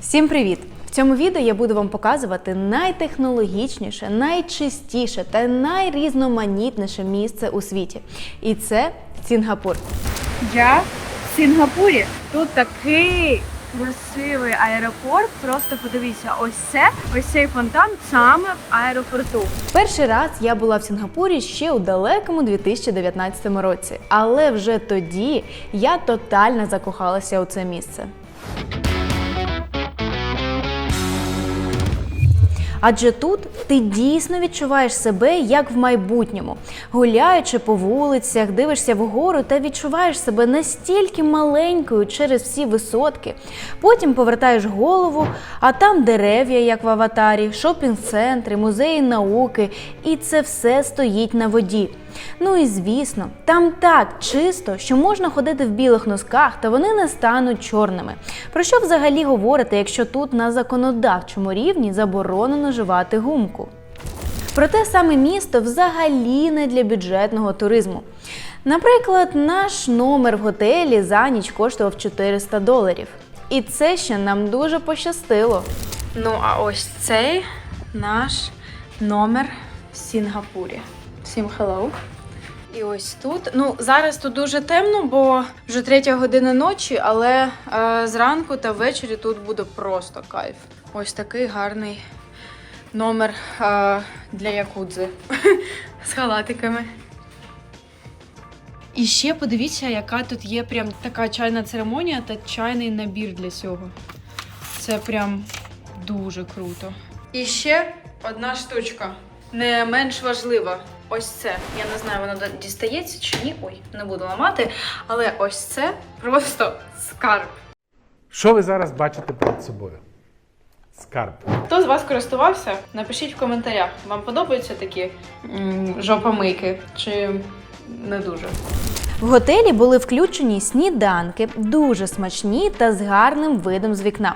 Всім привіт! В цьому відео я буду вам показувати найтехнологічніше, найчистіше та найрізноманітніше місце у світі. І це Сінгапур. Я в Сінгапурі. Тут такий красивий аеропорт. Просто подивіться, ось це, ось цей фонтан саме в аеропорту. Перший раз я була в Сінгапурі ще у далекому 2019 році, але вже тоді я тотально закохалася у це місце. Адже тут ти дійсно відчуваєш себе як в майбутньому, гуляючи по вулицях, дивишся вгору та відчуваєш себе настільки маленькою через всі висотки. Потім повертаєш голову, а там дерев'я, як в аватарі, шопінг-центри, музеї науки, і це все стоїть на воді. Ну і звісно, там так чисто, що можна ходити в білих носках, та вони не стануть чорними. Про що взагалі говорити, якщо тут на законодавчому рівні заборонено жувати гумку? Проте саме місто взагалі не для бюджетного туризму. Наприклад, наш номер в готелі за ніч коштував 400 доларів. І це ще нам дуже пощастило. Ну, а ось цей наш номер в Сінгапурі. Всім hello. І ось тут. Ну, зараз тут дуже темно, бо вже третя година ночі, але е, зранку та ввечері тут буде просто кайф. Ось такий гарний номер е, для якудзи з халатиками. І ще подивіться, яка тут є прям така чайна церемонія та чайний набір для цього. Це прям дуже круто. І ще одна штучка, не менш важлива. Ось це. Я не знаю, воно дістається чи ні. Ой, не буду ламати. Але ось це просто скарб. Що ви зараз бачите перед собою? Скарб. Хто з вас користувався? Напишіть в коментарях. Вам подобаються такі жопомийки чи не дуже? В готелі були включені сніданки, дуже смачні та з гарним видом з вікна.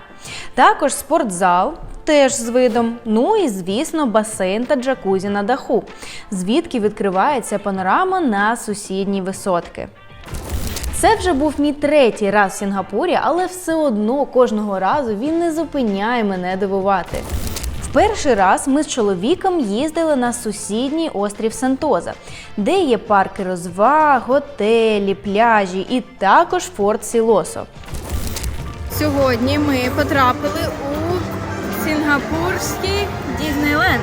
Також спортзал. Теж з видом, ну і звісно, басейн та джакузі на даху, звідки відкривається панорама на сусідні висотки. Це вже був мій третій раз в Сінгапурі, але все одно кожного разу він не зупиняє мене дивувати. В перший раз ми з чоловіком їздили на сусідній острів Сентоза, де є парки розваг, готелі, пляжі і також форт Сілосо. Сьогодні ми потрапили у Сінгапурський Діснейленд.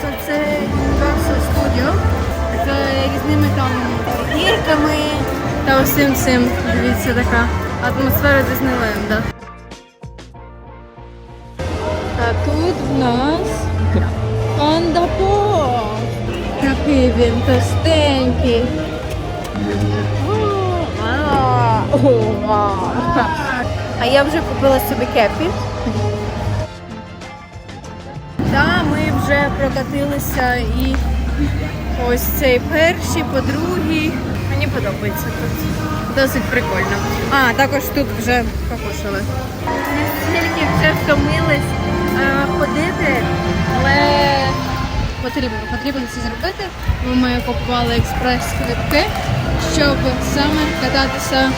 Це, це Universal Studio з різними там гірками та усім цим. Дивіться, така атмосфера Діснейленда. А тут в нас Пандапо. Який він товстенький. А я вже купила собі кепі. Вже прокатилися і ось цей перший, по другий. Мені подобається тут. Досить прикольно. А, також тут вже покушали. Настільки вже втомились ходити, але потрібно, потрібно це зробити. Ми купували експрес-квитки, щоб саме кататися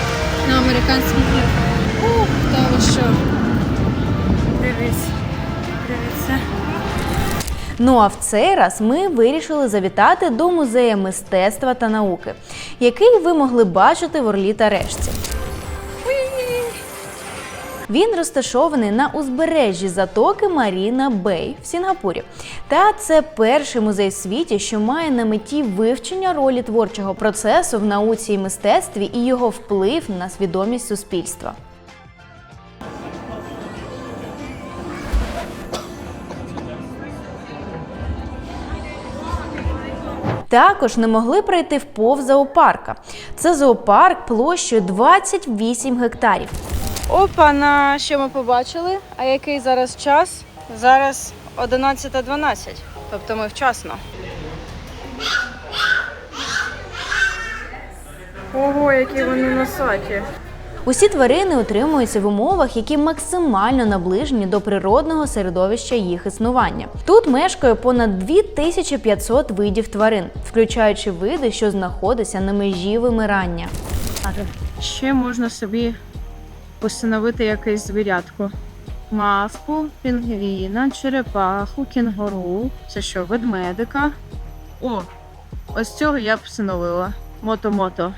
на американських гірках. Ви що? Дивіться, дивіться. Ну а в цей раз ми вирішили завітати до музею мистецтва та науки, який ви могли бачити в Орлі та решті. Він розташований на узбережжі затоки Маріна Бей в Сінгапурі. Та це перший музей в світі, що має на меті вивчення ролі творчого процесу в науці і мистецтві і його вплив на свідомість суспільства. Також не могли пройти вповз зоопарка. Це зоопарк площею 28 гектарів. Опа, на що ми побачили? А який зараз час? Зараз 11.12. Тобто ми вчасно. Ого, які вони носаті. Усі тварини утримуються в умовах, які максимально наближені до природного середовища їх існування. Тут мешкає понад 2500 видів тварин, включаючи види, що знаходяться на межі вимирання. Ще можна собі постановити якесь звірятко. мавпу, пінгвіна, черепаху, кінгуру. Це що, ведмедика? О, ось цього я б встановила. Мото-мото.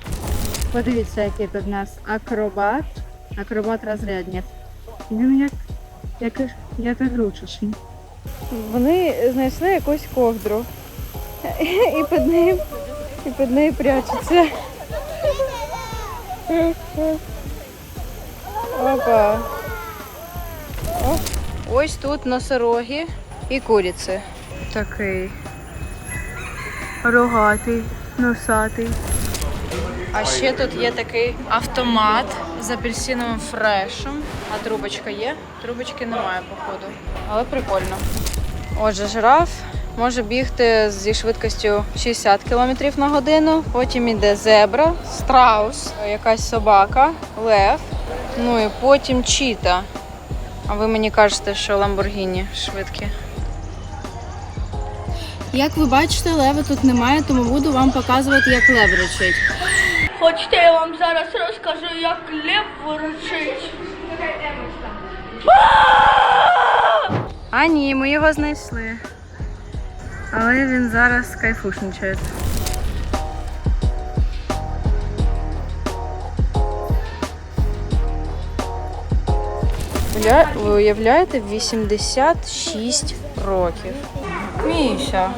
Подивіться, який тут у нас акробат. Акробат розрядник. Він як, як, як ігрушечний. Вони знайшли якусь ковдру. І під нею, і під нею прячуться. Опа. Оп. Ось тут носороги і куриці. Такий рогатий, носатий. А ще тут є такий автомат з апельсиновим фрешем. А трубочка є? Трубочки немає, походу. Але прикольно. Отже, жираф може бігти зі швидкістю 60 км на годину. Потім іде зебра, страус, якась собака, лев. Ну і потім чіта. А ви мені кажете, що Ламборгіні швидкі. Як ви бачите, лева тут немає, тому буду вам показувати, як лев речить. Хочете, я вам зараз розкажу, як лев ворочить. А ні, ми його знайшли. Але він зараз кайфушничає. Ви уявляєте, 86 років. Міша.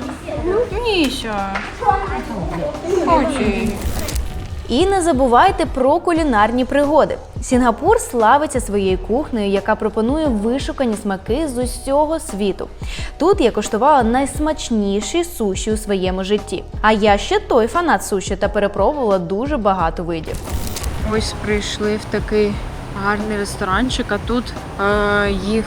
Міша. Ході. І не забувайте про кулінарні пригоди. Сінгапур славиться своєю кухнею, яка пропонує вишукані смаки з усього світу. Тут я коштувала найсмачніші суші у своєму житті. А я ще той фанат суші та перепробувала дуже багато видів. Ось прийшли в такий гарний ресторанчик, а тут е, їх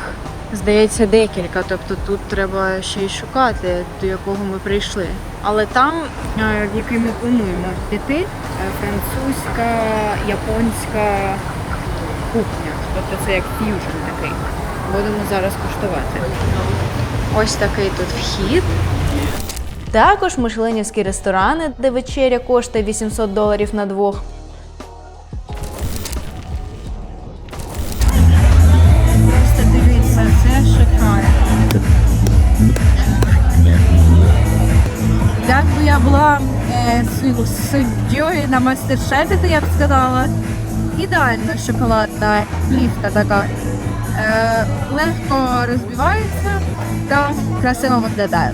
здається декілька. Тобто тут треба ще й шукати, до якого ми прийшли. Але там, е, в який ми плануємо піти, французька, японська кухня. Тобто це як ф'южн такий. Будемо зараз куштувати. Ось такий тут вхід. Також мишленівські ресторани, де вечеря коштує 800 доларів на двох. Суддєю на мастер-шефі, я б сказала, ідеальна шоколадна плівка така. Е, легко розбивається та красиво виглядає.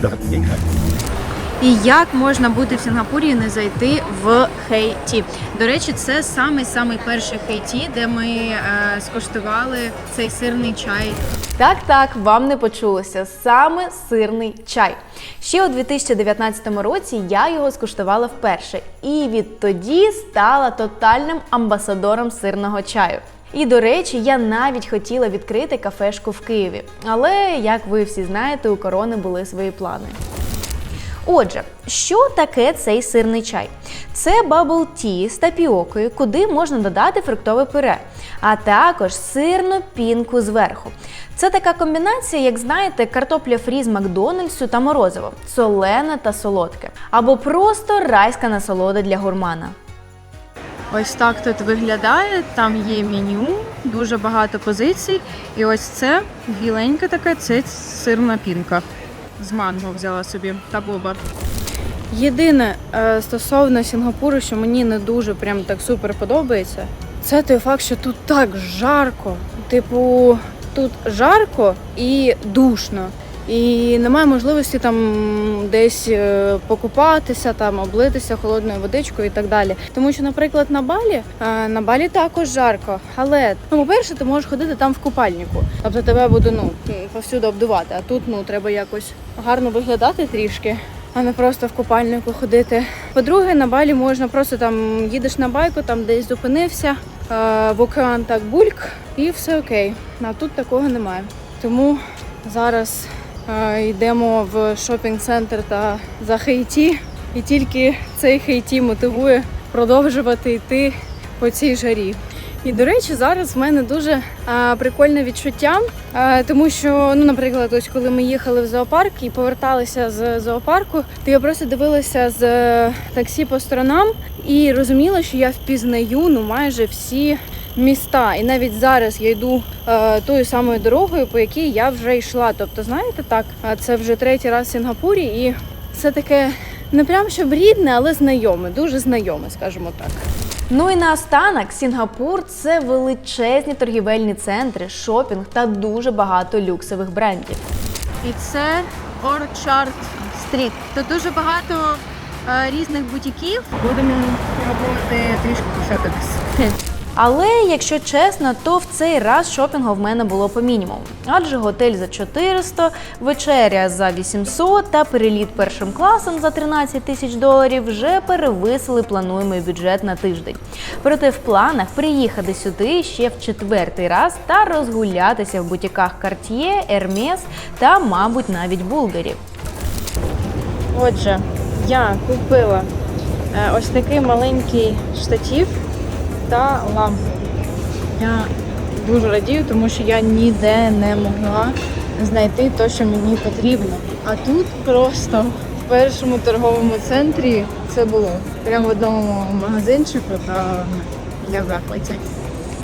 І як можна бути в Сінгапурі і не зайти в Хейті? До речі, це самий самий перший Хейті, де ми е, скуштували цей сирний чай. Так, так, вам не почулося. Саме сирний чай. Ще у 2019 році я його скуштувала вперше, і відтоді стала тотальним амбасадором сирного чаю. І до речі, я навіть хотіла відкрити кафешку в Києві. Але, як ви всі знаєте, у корони були свої плани. Отже, що таке цей сирний чай? Це бабл ті з тапіокою, куди можна додати фруктове пюре, а також сирну пінку зверху. Це така комбінація, як знаєте, картопля фрі з Макдональдсу та морозиво, солене та солодке, або просто райська насолода для гурмана. Ось так тут виглядає. Там є меню, дуже багато позицій. І ось це біленьке таке, це сирна пінка. З манго взяла собі та боба. Єдине е, стосовно Сінгапуру, що мені не дуже прям так супер подобається, це той факт, що тут так жарко. Типу, тут жарко і душно. І немає можливості там десь е, покупатися, там облитися холодною водичкою і так далі. Тому що, наприклад, на Балі е, на Балі також жарко, але ну, по-перше, ти можеш ходити там в купальнику. Тобто тебе буде ну повсюди обдувати. А тут ну треба якось гарно виглядати трішки. А не просто в купальнику ходити. По-друге, на балі можна просто там їдеш на байку, там десь зупинився, е, в океан так бульк, і все окей. А тут такого немає. Тому зараз йдемо в шопінг-центр та за хейті, і тільки цей хейті мотивує продовжувати йти по цій жарі. І до речі, зараз в мене дуже а, прикольне відчуття, а, тому що, ну, наприклад, ось коли ми їхали в зоопарк і поверталися з зоопарку, то я просто дивилася з е, таксі по сторонам і розуміла, що я впізнаю ну майже всі міста. І навіть зараз я йду е, тою самою дорогою, по якій я вже йшла. Тобто, знаєте, так, е, це вже третій раз в Сінгапурі, і це таке не прям щоб рідне, але знайоме, дуже знайоме, скажімо так. Ну і наостанок, Сінгапур це величезні торгівельні центри, шопінг та дуже багато люксових брендів. І це Orchard Street. Тут дуже багато е, різних бутіків. Будемо пробувати трішки пошататись. Але якщо чесно, то в цей раз шопінгу в мене було по мінімуму. Адже готель за 400, вечеря за 800 та переліт першим класом за 13 тисяч доларів вже перевисили плануємий бюджет на тиждень. Проте в планах приїхати сюди ще в четвертий раз та розгулятися в бутіках Cartier, Hermes та, мабуть, навіть Булгарі. Отже, я купила е, ось такий маленький штатив та лампу. Я дуже радію, тому що я ніде не могла знайти те, що мені потрібно. А тут просто в першому торговому центрі це було. Прямо в одному магазинчику та я в.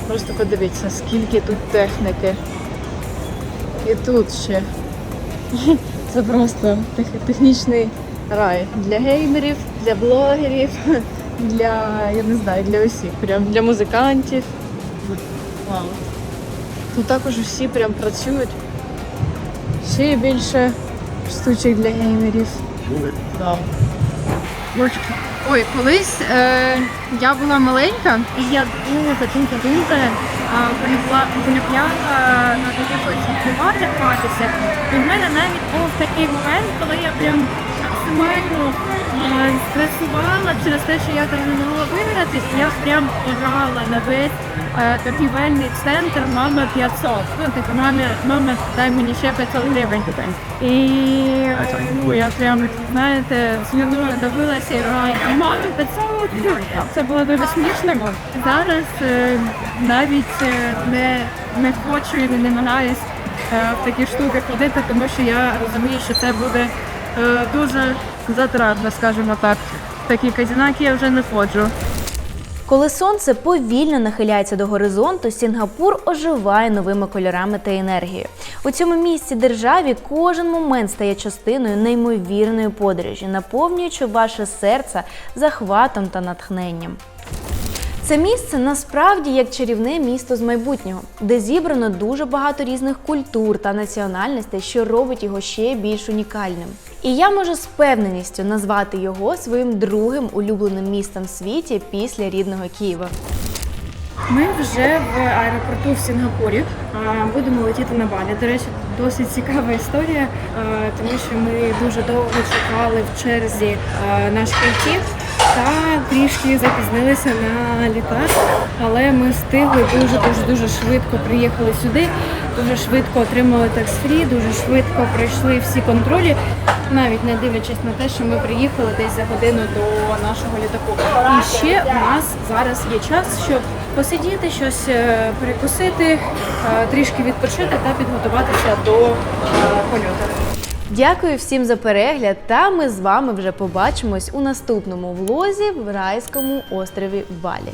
Просто подивіться, скільки тут техніки. І тут ще. Це просто технічний рай для геймерів, для блогерів, для я не знаю, для усіх, прям для музикантів. Вау. Тут також всі прям працюють. Ще більше штучок для геймерів. Вау. Ой, колись е, я була маленька, і я дуже дуже дуже полюбляла на такі фестивалі гратися. І в мене навіть був такий момент, коли я прям максимально стресувала через те, що я там не могла вигратись. Я прям грала на весь е, торгівельний центр мама 500. Ну, типу, мама, мама, дай мені ще 500 гривень. І ну, я прям, знаєте, слюною добилася і грала, мама 500 Це було дуже смішно. Зараз е, навіть е, не, не хочу і не намагаюсь в такі штуки ходити, тому що я розумію, що це буде дуже затратно, скажімо так. Такі казінаки я вже не ходжу. Коли сонце повільно нахиляється до горизонту, Сінгапур оживає новими кольорами та енергією. У цьому місці державі кожен момент стає частиною неймовірної подорожі, наповнюючи ваше серце захватом та натхненням. Це місце насправді як чарівне місто з майбутнього, де зібрано дуже багато різних культур та національностей, що робить його ще більш унікальним. І я можу з певненістю назвати його своїм другим улюбленим містом в світі після рідного Києва. Ми вже в аеропорту в Сінгапурі. Будемо летіти на Балі. До речі, досить цікава історія, тому що ми дуже довго чекали в черзі наш літів та трішки запізнилися на літак, але ми встигли дуже дуже дуже швидко приїхали сюди. Дуже швидко отримали такс-фрі, дуже швидко пройшли всі контролі, навіть не дивлячись на те, що ми приїхали десь за годину до нашого літаку. І ще у нас зараз є час, щоб посидіти, щось е, перекусити, е, трішки відпочити та підготуватися до е, польоту. Дякую всім за перегляд, та ми з вами вже побачимось у наступному влозі в райському острові Балі.